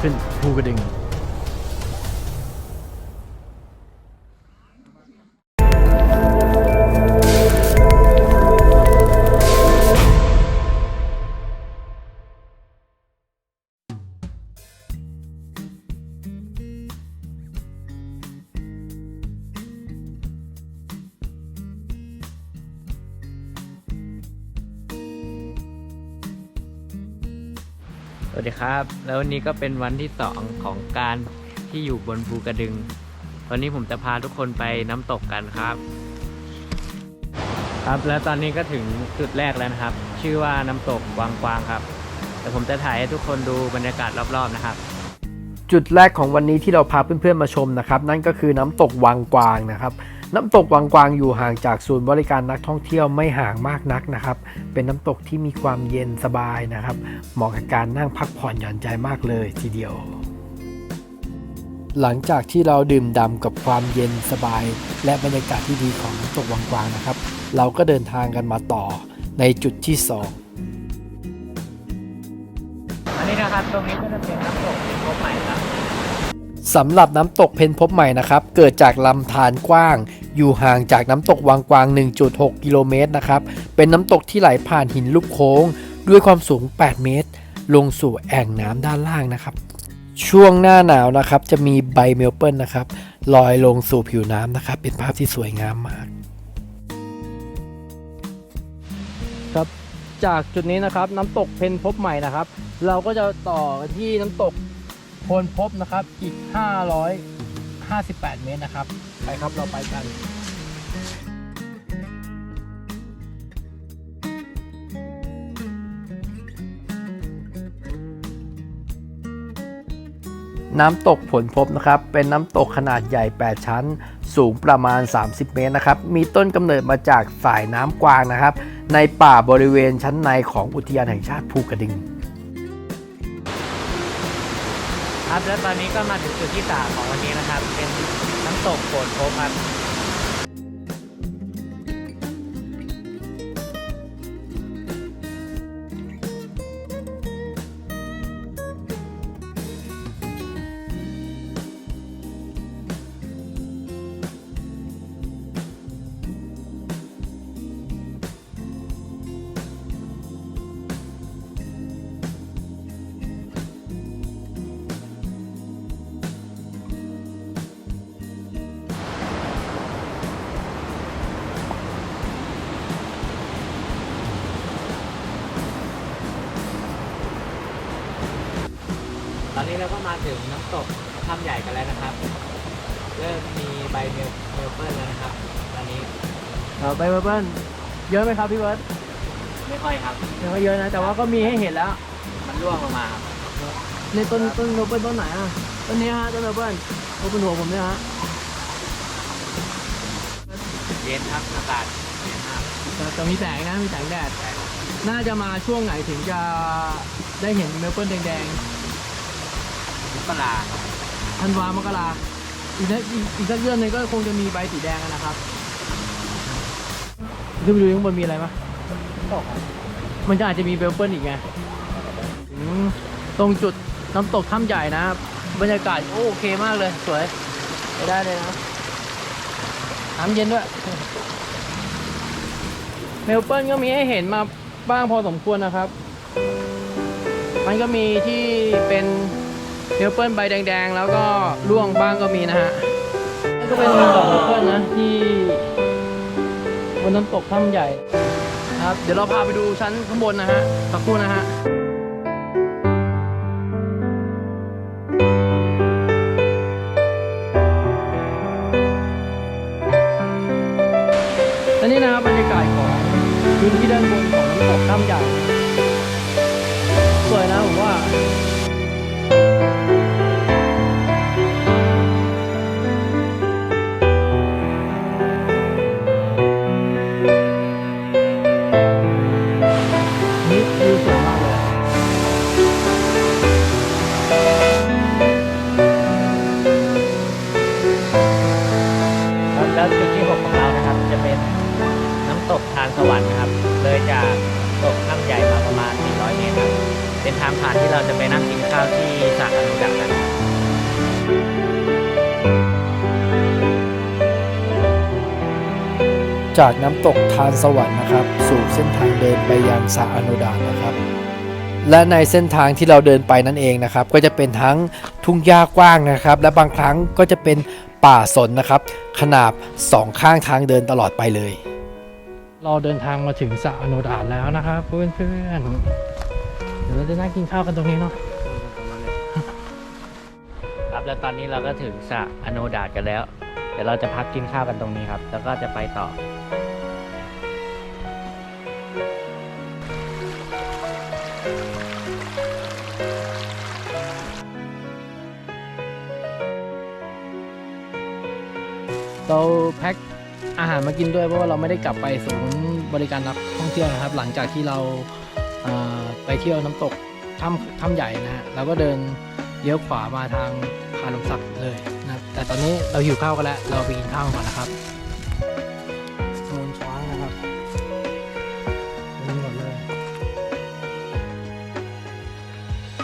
ขึ้น วัสดีครับ แล้ววันนี้ก็เป็นวันที่สองของการที่อยู่บนภูกระดึง วันนี้ผมจะพาทุกคนไปน้ำตกกันครับ ครับแล้วตอนนี้ก็ถึงจุดแรกแล้วนะครับ ชื่อว่าน้ำตกกวางกวางครับ แต่ผมจะถ่ายให้ทุกคนดูบรรยากาศรอบๆนะครับ จุดแรกของวันนี้ที่เราพาเพื่อนๆมาชมนะครับ นั่นก็คือน้ำตกวังกวางนะครับ น้ำตกวังกวางอยู่ห่างจากศูนย์บริการนักท่องเที่ยวไม่ห่างมากนักนะครับ เป็นน้ำตกที่มีความเย็นสบายนะครับ เหมาะกับการนั่งพักผ่อนหย่อนใจมากเลยทีเดียว หลังจากที่เราดื่มด่ำกับความเย็นสบาย และบรรยากาศที่ดีของน้ำตกวังกวางนะครับ เราก็เดินทางกันมาต่อในจุดที่สองอันนี้นะครับตรงนี้ก็จะเป็นน้ำตกที่พบใหม่ครับ สำหรับน้ำตกเพนพบใหม่นะครับ เกิดจากลำธารกว้าง อยู่ห่างจากน้ำตกวังกวาง 1.6 กิโลเมตรนะครับ เป็นน้ำตกที่ไหลผ่านหินลูกโค้ง ด้วยความสูง 8 เมตร ลงสู่แอ่งน้ำด้านล่างนะครับ ช่วงหน้าหนาวนะครับ จะมีใบเมลเปิลนะครับลอยลงสู่ผิวน้ำนะครับ เป็นภาพที่สวยงามมากครับจากจุดนี้นะครับน้ำตกเพนพบใหม่นะครับ เราก็จะต่อที่น้ำตก โพนพบนะครับอีก 558 เมตรนะครับ ไปครับเราไปกันน้ำตกผลพบนะครับ เป็นน้ำตกขนาดใหญ่ 8 ชั้น สูงประมาณ 30 เมตรนะครับ มีต้นกำเนิดมาจากสายน้ำกวางนะครับ ในป่าบริเวณชั้นในของอุทยานแห่งชาติภูกระดึง ครับ และตอนนี้ก็มาถึงจุดที่ 3 ของวันนี้นะครับ เป็นน้ำตกโขนพบครับ ตอนนี้เราก็มาถึงน้ำตกถ้ำใหญ่กันแล้วนะครับ เริ่มมีใบเมลเมลเปิลแล้วนะครับ ตอนนี้ครับไปเบิร์นเยอะไหมครับพี่เบิร์ตไม่ค่อยครับยังไม่เยอะนะ แต่ว่าก็มีให้เห็นแล้ว มันร่วงลงมาครับในต้นต้นโนเปิลต้นไหนอะต้นนี้ฮะต้นโนเปิลโนเปิลหัวผมเนี่ยฮะเย็นครับอากาศเย็นมากแต่แต่มีแสงนะมีแสงแดดน่าจะมาช่วงไหนถึงจะได้เห็นเมลเปิลแดงม กราครับๆธันวามกราอีกสักอีกอีกสักเดือนหนึงก็คงจะมีใบสีแดงอะนะครับขึ้นไปดูข้างบนมีอะไรไหมมันจะอาจจะมีเมลเปิลอีกไงอืมตรงจุดน้ำตกถ้ำใหญ่นะครับบรรยากาศโอเคมากเลยสวยไปได้เลยนะน้ำเย็นด้วยเมลเปิลก็มีให้เห็นมาบ้างพอสมควรนะครับ มันก็มีที่เป็น เมลเปิลใบแดงๆ แล้วก็ร่วงบ้างก็มีนะฮะนั่ก็เป็นดอกเมลเปิลนะที่บนน้ำตกถ้ำใหญ่ครับ เดี๋ยวเราพาไปดูชั้นข้างบนนะฮะสักครู่นะฮะและนี่นะครับบรรยากาศของพื้นที่ด้านบนของน้ำตกถ้ำใหญ่ จากน้ำตกทานสวรรค์นะครับ สู่เส้นทางเดินไปยังสระอนุดาตนะครับ และในเส้นทางที่เราเดินไปนั่นเองนะครับ ก็จะเป็นทั้งทุ่งหญ้ากว้างนะครับ และบางครั้งก็จะเป็นป่าสนนะครับ ขนาบสองข้างทางเดินตลอดไปเลย เราเดินทางมาถึงสระอนุดาตแล้วนะครับเพื่อนๆเดี๋ยวเราจะนั่งกินข้าวกันตรงนี้เนาะครับแล้วตอนนี้เราก็ถึงสระอโนดาตกันแล้ว เดี๋ยวเราจะพักกินข้าวกันตรงนี้ครับ แล้วก็จะไปต่อ เราแพ็คอาหารมากินด้วยเพราะว่าเราไม่ได้กลับไปศูนย์บริการนักท่องเที่ยวนะครับ หลังจากที่เราเอ่อไปเที่ยวน้ำตกถ้ำถ้ำใหญ่นะฮะเราก็เดินเลี้ยวขวามาทางพาลมศักดิ์เลย แต่ตอนนี้เราหิวข้าวกันแล้ว เราไปกินข้าวก่อนนะครับมูลช้างนะครับนี่หมดเลย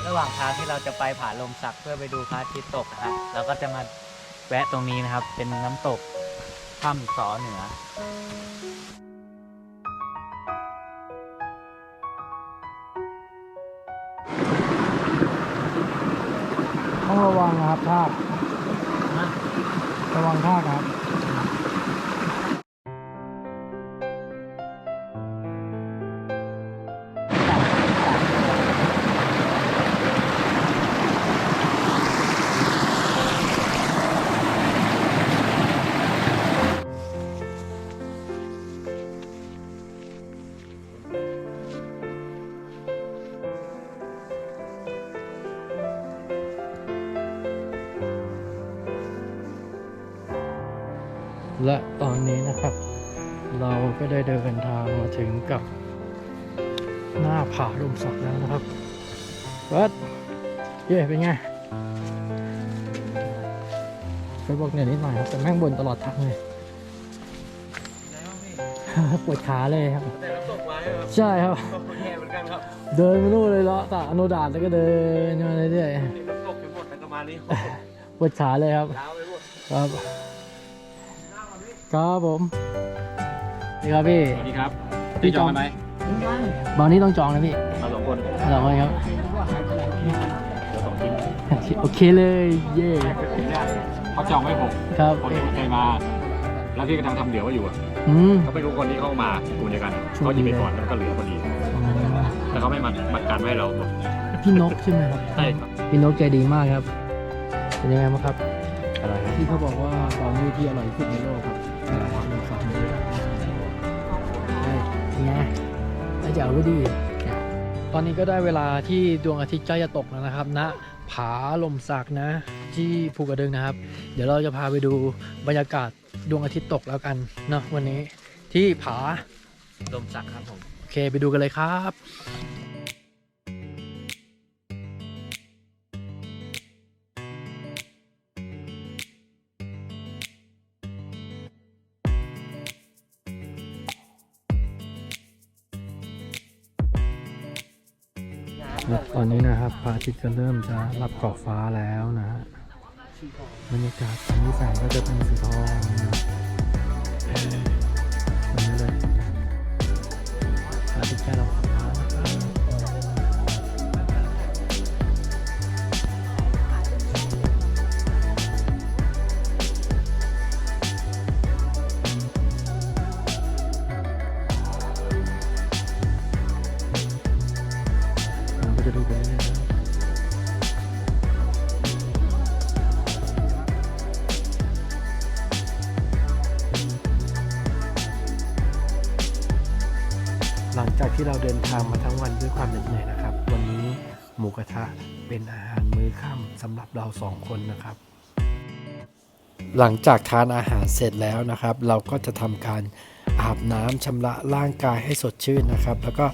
ระหว่างทางที่เราจะไปผาลมสักเพื่อไปดูพระอาทิตย์ตกนะครับเราก็จะมาแวะตรงนี้นะครับ เป็นน้ำตกถ้ำสอเหนือต้องระวังนะครับทาก ระวังทาครับ และตอนนี้นะครับ เราก็ได้เดินทางมาถึงกับหน้าผาลมสักแล้วนะครับเบิร์ดเย่เป็นไงไปบอกเหนื่อยนิดหน่อยครับ แต่แม่งบนตลอดทางเลยปวดขาเลยครับ แต่น้ำตกไว้ครับใช่ครับแย่เหมือนกันครับ เดินมานู่นเลยเลาะตะอนุดาตแล้วก็เดินมาเรื่อยน้ำตกไปหมดแต่ก็มานี่ๆปวดขาเลยครับล้าวไปหมดครับ ครับผมนี่ครับพี่ สวัสดีครับพี่จองไหมบางนี้ต้องจองนะพี่มาสองคนเราไว้ครับเราสองทีมโอเคเลย เย่เขาจองไว้ผมครับคนที่เคยมา แล้วพี่กำลังทำเหลือไว้อยู่อะอืมเขาไม่รู้คนที่เข้ามากลุ่มเดียวกันเขาหยิบไปก่อนแล้วก็เหลือพอดีแล้วเขาไม่มาบัตรการไม่ให้เราพี่นกใช่ไหมครับใช่ครับพี่นกใจดีมากครับเป็นยังไงบ้างครับอะไรครับที่เขาบอกว่าบราวนี่ที่อร่อยที่สุดในโลกครับความเป็ นสองเป็นไงน่าจะเอาไว้ดี ตอนนี้ก็ได้เวลาที่ดวงอาทิตย์ใกล้จะตกแล้วนะครับณผาลมสักนะ ที่ภูกระดึงนะครับ เดี๋ยวเราจะพาไปดูบรรยากาศดวงอาทิตย์ตกแล้วกันเนาะวันนี้ที่ผาลมสักครับผม โอเคไปดูกันเลยครับ ตอนนี้นะครับพระอาทิตย์ก็เริ่มจะรับขอบฟ้าแล้วนะฮะบรรยากาศตอนนี้แสงก็จะเป็นสีทองนะ ลังจากที่เราเดินทางมาทั้งวันด้วยความเหน็ดเหนื่อยนะครับ วันนี้หมูกระทะเป็นอาหารมื้อค่ำสำหรับเราสองคนนะครับ หลังจากทานอาหารเสร็จแล้วนะครับ เราก็จะทำการอาบน้ำชำระร่างกายให้สดชื่นนะครับ แล้วก็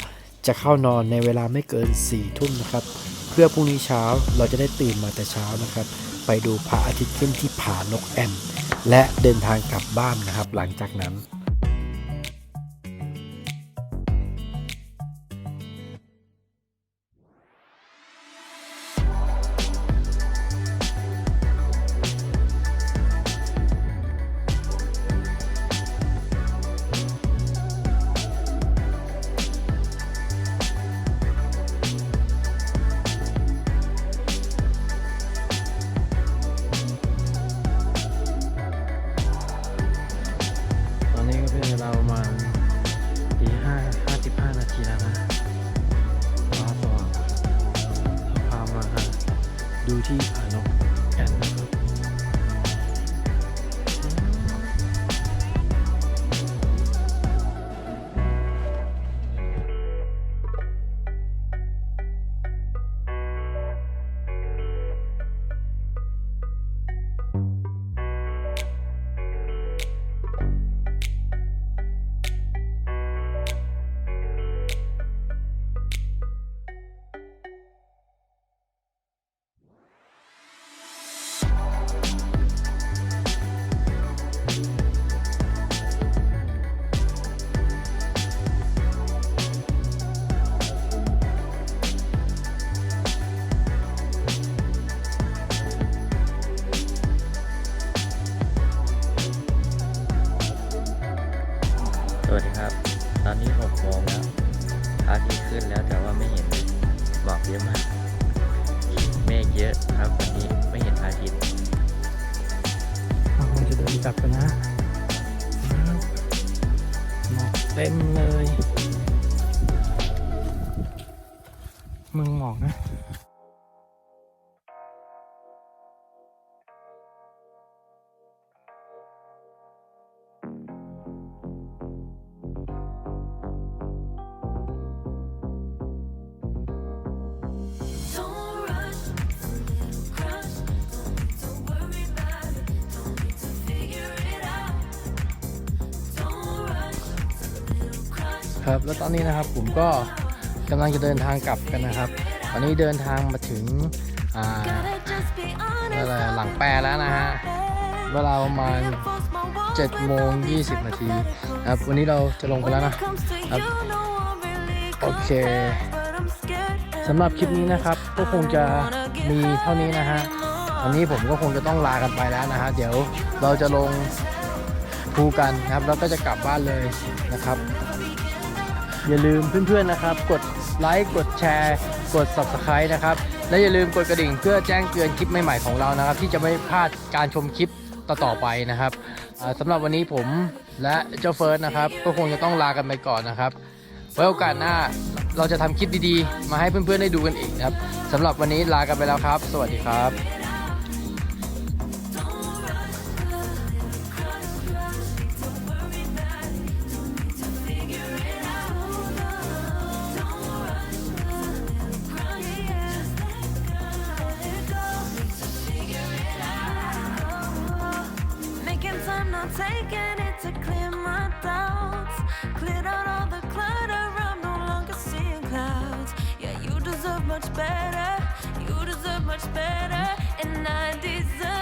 จะเข้านอนในเวลาไม่เกิน4ี่ทุ่มนะครับ เพื่อพรุ่งนี้เช้าเราจะได้ตื่นมาแต่เช้านะครับ ไปดูพระอาทิตย์ขึ้นที่ผานกแอ่นและเดินทางกลับบ้านนะครับ หลังจากนั้น จับกันนะหมอกเต็มเลย เมืองหมอกนะ ครับ แล้วตอนนี้นะครับผมก็กำลังจะเดินทางกลับกันนะครับ ตอนนี้เดินทางมาถึงอะไรหลังแปรแล้วนะฮะ เวลาประมาณ7โมง20 นาทีนะครับ วันนี้เราจะลงไปแล้วนะครับ โอเคสำหรับคลิปนี้นะครับ ก็คงจะมีเท่านี้นะฮะวันนี้ผมก็คงจะต้องลากันไปแล้วนะฮะ เดี๋ยวเราจะลงภูกันนะครับ แล้วก็จะกลับบ้านเลยนะครับ อย่าลืมเพื่อนๆนะครับ กดไลค์กดแชร์ กด subscribe นะครับ และอย่าลืมกดกระดิ่งเพื่อแจ้งเตือนคลิปใหม่ๆของเรานะครับ ที่จะไม่พลาดการชมคลิปต่อๆไปนะครับสำหรับวันนี้ผมและเจ้าเฟิร์สนะครับ ก็คงจะต้องลากันไปก่อนนะครับ ไว้โอกาสหน้าเราจะทำคลิปดีๆ มาให้เพื่อนๆได้ดูกันอีกนะครับสำหรับวันนี้ลากันไปแล้วครับ สวัสดีครับ taking it to clear my doubts. Cleared out all the clutter, I'm no longer seeing clouds. Yeah, you deserve much better. You deserve much better, and I deserve.